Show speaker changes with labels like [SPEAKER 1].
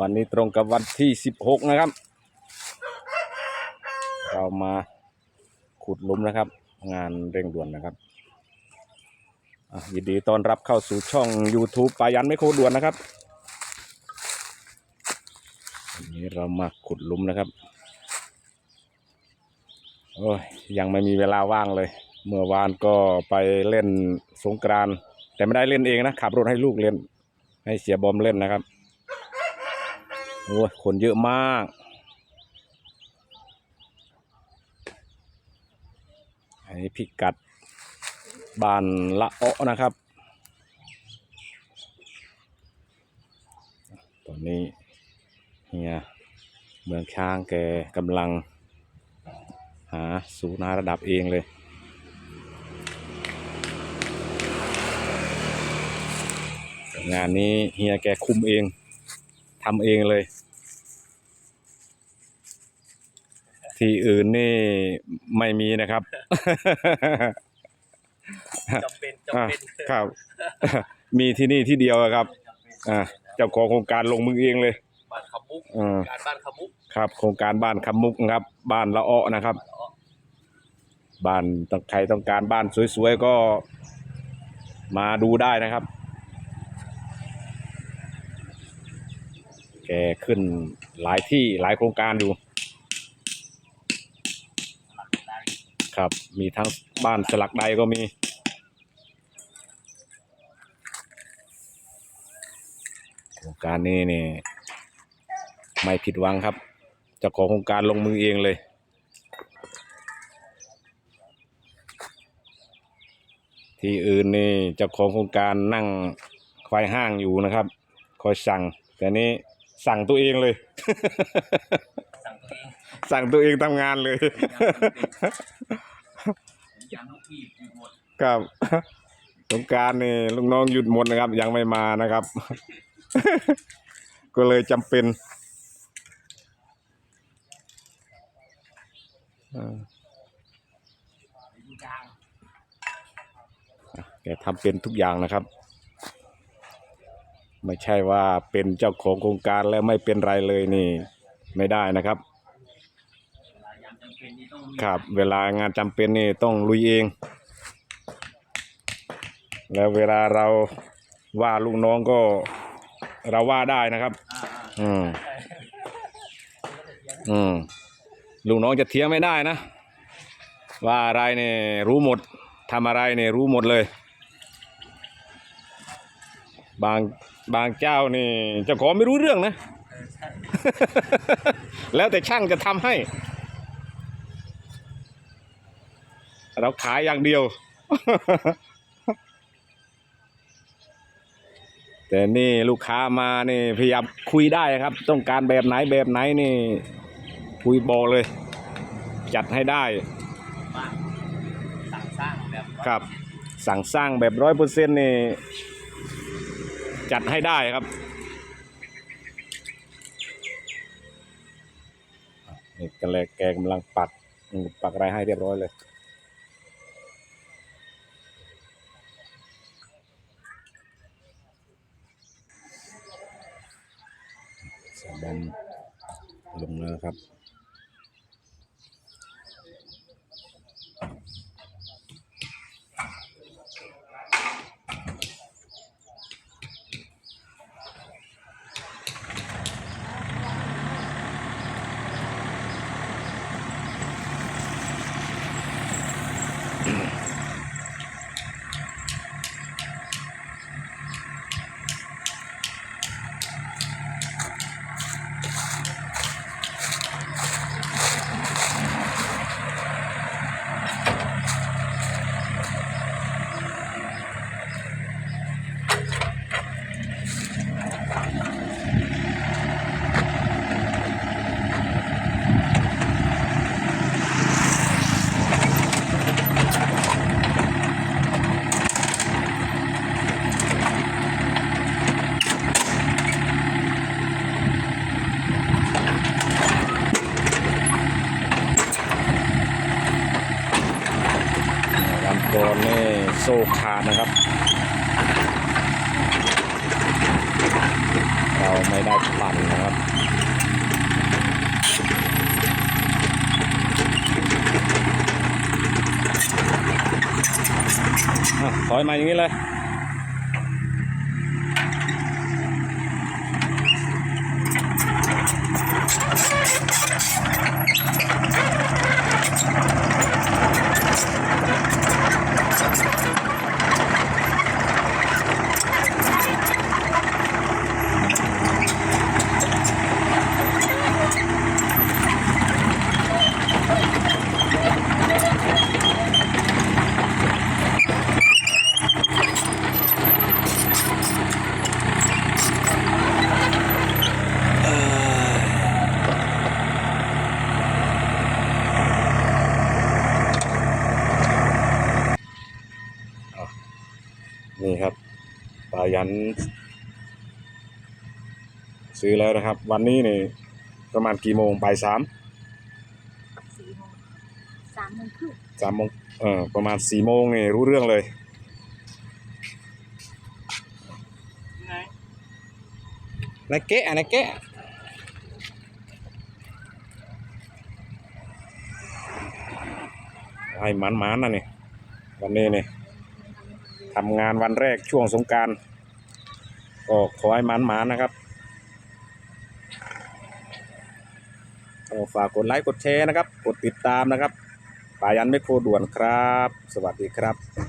[SPEAKER 1] วันนี้ตรงกับวันที่ 16 นะครับ เรามาขุดลุมนะครับ งานเร่งด่วนนะครับยินดีต้อนรับเข้าสู่ช่อง YouTube ปายันไม่โคด่วนนะครับวันนี้เรามาขุดลุมนะครับ โอ้ยยังไม่มีเวลาว่างเลย เมื่อวานก็ไปเล่นสงกรานต์แต่ไม่ได้เล่นเองนะขับรถให้ลูกเล่น ให้เสียบอมเล่นนะครับ โอ้ยคนเยอะมาก อันนี้พิกัดบานละเอะนะครับ ตอนนี้เฮียเมืองช้างแกกำลัง หาสูนาระดับเองเลยงานนี้เฮียแกคุมเอง ทำเองเลย ที่อื่นนี่ไม่มีนะครับ
[SPEAKER 2] จำเป็นจำ
[SPEAKER 1] อะ
[SPEAKER 2] เป็น
[SPEAKER 1] ครับ มีที่นี่ที่เดียวอะครับอ่าเจ้าของโครงการลงมือเองเลย
[SPEAKER 2] บ้านคำมุก
[SPEAKER 1] อ่า
[SPEAKER 2] การบ้านคำมุก
[SPEAKER 1] ครับ โครงการบ้านคำมุกนะครับ บ้านละเอ้อนะครับบ้านต้องใครต้องการบ้านสวยๆก็มาดูได้นะครับ แกขึ้นหลายที่หลายโครงการอยู่ ครับ มีทั้งบ้านสลักใดก็มี โครงการนี้นี่ ไม่ผิดหวังครับจ้าของโครงการลงมือเองเลยที่อื่นนี่เจ้าของโครงการนั่งคอยห้างอยู่นะครับ คอยสั่ง แต่นี้ สั่งตัวเองเลย
[SPEAKER 2] สั่งตัวเอง
[SPEAKER 1] สั่งตัวเองทำงานเลย
[SPEAKER 2] ยังลูกพี่อยู่หมด
[SPEAKER 1] ครับสงกรารนี่ลูกน้องหยุดหมดนะครับ ยังไม่มานะครับ ก็เลยจำเป็นเออ
[SPEAKER 2] อยู่ยาง
[SPEAKER 1] แกทำเป็นทุกอย่างนะครับ ไม่ใช่ว่าเป็นเจ้าของโครงการแล้วไม่เป็นไรเลยนี่ ไม่ได้นะครับ ครับ เวลางานจำเป็นนี่ต้องลุยเอง แล้วเวลาเราว่าลูกน้องก็เราว่าได้นะครับ
[SPEAKER 2] อื
[SPEAKER 1] มอืมลูกน้องจะเถียงไม่ได้นะ ว่าอะไรเนี่ยรู้หมดทำอะไรเนี่ยรู้หมดเลย บาง บางเจ้านี่เจ้าของไม่รู้เรื่องนะ
[SPEAKER 2] ๆเออใช่
[SPEAKER 1] แล้วแต่ช่างจะทำให้ เราขายอย่างเดียว แต่นี่ลูกค้ามานี่พยายามคุยได้ครับ ต้องการแบบไหนแบบไหนนี่ คุยบอกเลย จัดให้ได้
[SPEAKER 2] บ้านสั่งสร้างแบบ
[SPEAKER 1] ครับ สั่งสร้างแบบร้อยเปอร์เซ็นต์นี่ จัดให้ได้ครับนี่กันเลยแกกำลังปักปักอะไรให้เรียบร้อยเลยสะดำลงแล้วครับ วันก่อนนี่ โซ่ขาดนะครับ เราไม่ได้ปั่นนะครับถอยมาอย่างนี้เลย ปายัน ซื้อแล้วนะครับ วันนี้นี่ประมาณกี่โมงบ่ายสาม
[SPEAKER 3] สี่โมงสามโมงครึ่ง
[SPEAKER 1] สามโมงเออประมาณสี่โมงนี่รู้เรื่องเลย
[SPEAKER 2] ไง
[SPEAKER 1] นายเกะนายเกะให้หมันๆนะนี่วันนี้นี่ ทำงานวันแรกช่วงสงการก็ขอให้มันหมานะครับก็ฝากกดไลค์กดแชร์นะครับ กดติดตามนะครับปายันไม่โคด่วนครับ สวัสดีครับ